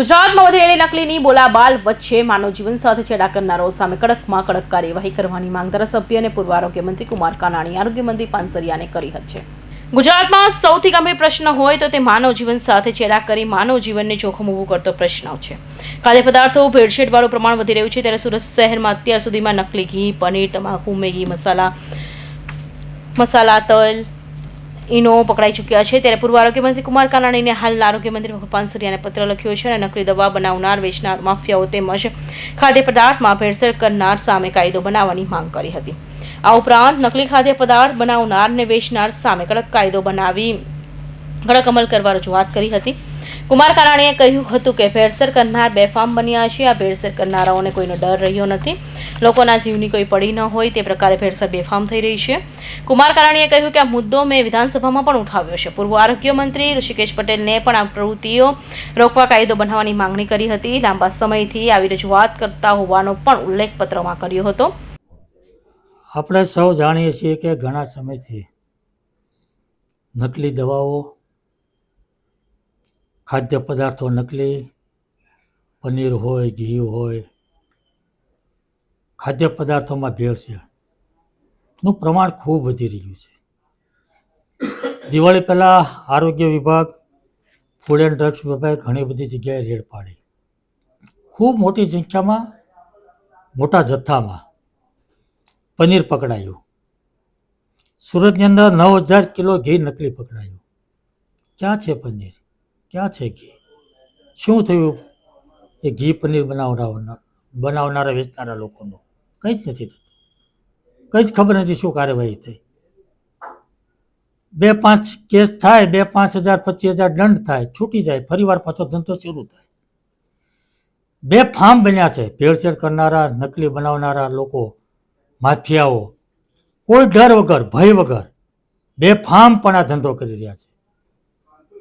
ગુજરાતમાં વધી રહેલી નકલીની બોલાબાલ વચ્ચે માનવ જીવન સાથે છેડા કરનારાઓ સામે કડકમાં કડક કાર્યવાહી કરવાની માંગ ધારાસભ્ય અને પૂર્વ આરોગ્ય મંત્રી કુમાર કાનાણી, આરોગ્ય મંત્રી પાનસરિયાને કરી છે. ગુજરાતમાં સૌથી ગંભીર પ્રશ્ન હોય તો તે માનવ જીવન સાથે છેડા કરી માનવ જીવનને જોખમ ઊભું કરતો પ્રશ્ન છે. ખાદ્ય પદાર્થો, ભેળસેળવાળું પ્રમાણ વધી રહ્યું છે. ત્યારે સુરત શહેરમાં અત્યાર સુધીમાં નકલી ઘી, પનીર, તમાકુ, મેગી, મસાલા મસાલા, તલ ઈનો પકડાઈ ચૂક્યા છે. ત્યારે પૂર્વ આરોગ્ય મંત્રી કુમાર કાનાણીને હાલના આરોગ્ય મંત્રી ભગવાન પાનસરિયાને પત્ર લખ્યો છે અને નકલી દવા બનાવનાર, વેચનાર, માફિયાઓ તેમજ ખાદ્ય પદાર્થમાં ભેળસેળ કરનાર સામે કાયદો બનાવવાની માંગ કરી હતી. આ ઉપરાંત નકલી ખાદ્ય પદાર્થ બનાવનાર ને વેચનાર સામે કડક કાયદો બનાવી, કડક અમલ કરવા રજૂઆત કરી હતી. કુમાર કાનાણીએ કહ્યું હતું કે ભેળસેળ કરનાર બેફામ બન્યા છે. આ ભેળસેળ કરનારાઓને કોઈનો ડર રહ્યો નથી. લોકોના જીવની કોઈ પડી ન હોય તે પ્રકારે ભેળસેળ બેફામ થઈ રહી છે. કુમાર કાનાણીએ કહ્યું કે આ મુદ્દો મેં વિધાનસભામાં પણ ઉઠાવ્યો છે. પૂર્વ આરોગ્ય મંત્રી ઋષિકેશ પટેલને પણ આ પ્રવૃત્તિઓ રોકવા કાયદો બનાવવાની માંગણી કરી હતી. લાંબા સમયથી આવી રજૂઆત કરતા હોવાનો પણ ઉલ્લેખ પત્રમાં કર્યો હતો. આપણે સૌ જાણીએ છીએ કે ઘણા સમયથી નકલી દવાઓ ખાદ્ય પદાર્થો નકલી, પનીર હોય, ઘી હોય ખાદ્ય પદાર્થોમાં ભેળસેળનું પ્રમાણ ખૂબ વધી રહ્યું છે. દિવાળી પહેલાં આરોગ્ય વિભાગ ફૂડ એન્ડ ડ્રગ્સ વિભાગે ઘણી બધી જગ્યાએ રેડ પાડી. ખૂબ મોટી સંખ્યામાં, મોટા જથ્થામાં પનીર પકડાયું. સુરતની અંદર નવ હજાર કિલો ઘી નકલી પકડાયું. ક્યાં છે પનીર? ક્યાં છે ઘી? શું થયું એ ઘી પનીર બનાવનારા બનાવનારા, વેચનારા લોકોનું? કંઈ જ નથી થતું. કંઈ જ ખબર નથી શું કાર્યવાહી થઈ. બે પાંચ કેસ થાય, બે પાંચ હજાર, પચીસ હજાર દંડ થાય, છૂટી જાય, ફરીવાર પાછો ધંધો શરૂ થાય. બે ફાર્મ બન્યા છે, ભેળસેળ કરનારા, નકલી બનાવનારા લોકો, માફિયાઓ. કોઈ ડર વગર, ભય વગર બે ફાર્મ પણ આ ધંધો કરી રહ્યા છે.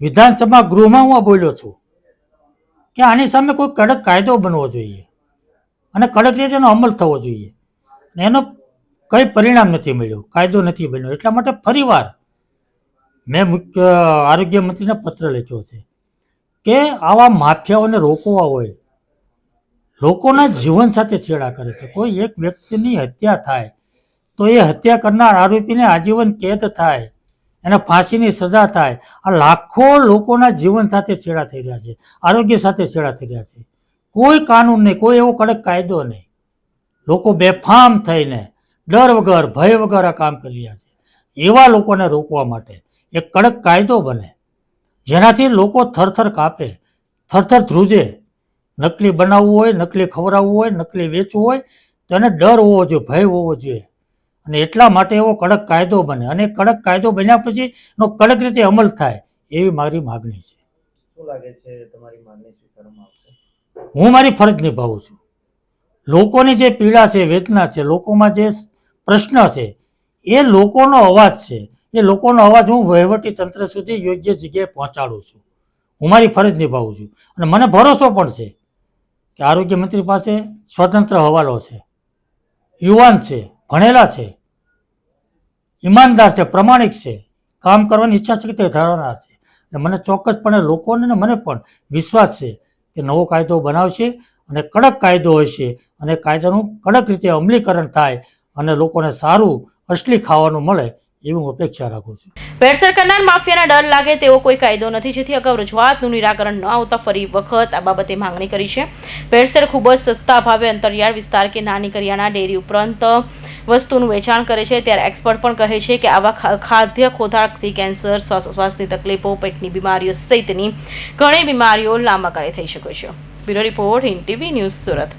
વિધાનસભા ગૃહમાં હું આ બોલ્યો છું કે આની સામે કોઈ કડક કાયદો બનવો જોઈએ અને કડક રીતે એનો અમલ થવો જોઈએ. અને એનો કંઈ પરિણામ નથી મળ્યું, કાયદો નથી બન્યો. એટલા માટે ફરીવાર મેં મુખ્ય, આરોગ્ય મંત્રીને પત્ર લખ્યો છે કે આવા માફિયાઓને રોકવા હોય, લોકોના જીવન સાથે છેડા કરે છે. કોઈ એક વ્યક્તિની હત્યા થાય, તો એ હત્યા કરનાર આરોપીને આજીવન કેદ થાય. એને ફાંસીની સજા થાય. આ લાખો લોકોના જીવન સાથે છેડા થઈ રહ્યા છે. આરોગ્ય સાથે છેડા થઈ રહ્યા છે. કોઈ કાનૂન નહીં, કોઈ એવો કડક કાયદો નહીં. લોકો બેફામ થઈને ડર વગર, ભય વગર આ કામ કરી રહ્યા છે. એવા લોકોને રોકવા માટે એક કડક કાયદો બને, જેનાથી લોકો થરથર કાપે, થરથર ધ્રુજે. નકલી બનાવવું હોય, નકલી ખવડાવવું હોય, નકલી વેચવું હોય, તો એને ડર હોવો જોઈએ, ભય હોવો જોઈએ. અને એટલા માટે એવો કડક કાયદો બને. અને કડક કાયદો બન્યા પછી એનો કડક રીતે અમલ થાય એવી મારી માગણી છે. શું લાગે છે તમારી માંગણી સ્વીકારવામાં આવશે? હું મારી ફરજ નિભાવું છું. લોકોની જે પીડા છે વેદના છે લોકોમાં જે પ્રશ્ન છે એ લોકોનો અવાજ છે. એ લોકોનો અવાજ હું વહીવટી તંત્ર સુધી યોગ્ય જગ્યાએ પહોંચાડું છું. હું મારી ફરજ નિભાવું છું. અને મને ભરોસો પણ છે કે આરોગ્ય મંત્રી પાસે સ્વતંત્ર હવાલો છે. યુવાન છે ભણેલા છે. ઈમાનદાર છે, પ્રમાણિક છે. કામ કરવાની ઈચ્છા શક્તિ ધરાવનાર છે. અને મને ચોક્કસપણે લોકોને મને પણ વિશ્વાસ છે કે નવો કાયદો બનાવશે અને કડક કાયદો હશે અને કાયદાનું કડક રીતે અમલીકરણ થાય અને લોકોને સારું અસલી ખાવાનું મળે એવી હું અપેક્ષા રાખું છું. ભેળસેળ કરનાર માફિયાના ડર લાગે તેવો કોઈ કાયદો નથી, જેથી અગાઉ રજૂઆતનું નિરાકરણ ન આવતા ફરી વખત આ બાબતે માંગણી કરી છે. ભેળસેળ ખૂબ જ સસ્તા ભાવે અંતરિયાળ વિસ્તાર કે નાની કરિયાણા ડેરી ઉપરાંત વસ્તુનું વેચાણ કરે છે, ત્યારે એક્સપર્ટ પણ કહે છે કે આવા ખાદ્ય ખોરાકથી કેન્સર શ્વાસોશ્વાસની તકલીફો, પેટની બીમારીઓ સહિતની ઘણી બીમારીઓ લાંબા ગાળે થઈ શકે છે. Bureau report in TV news Surat.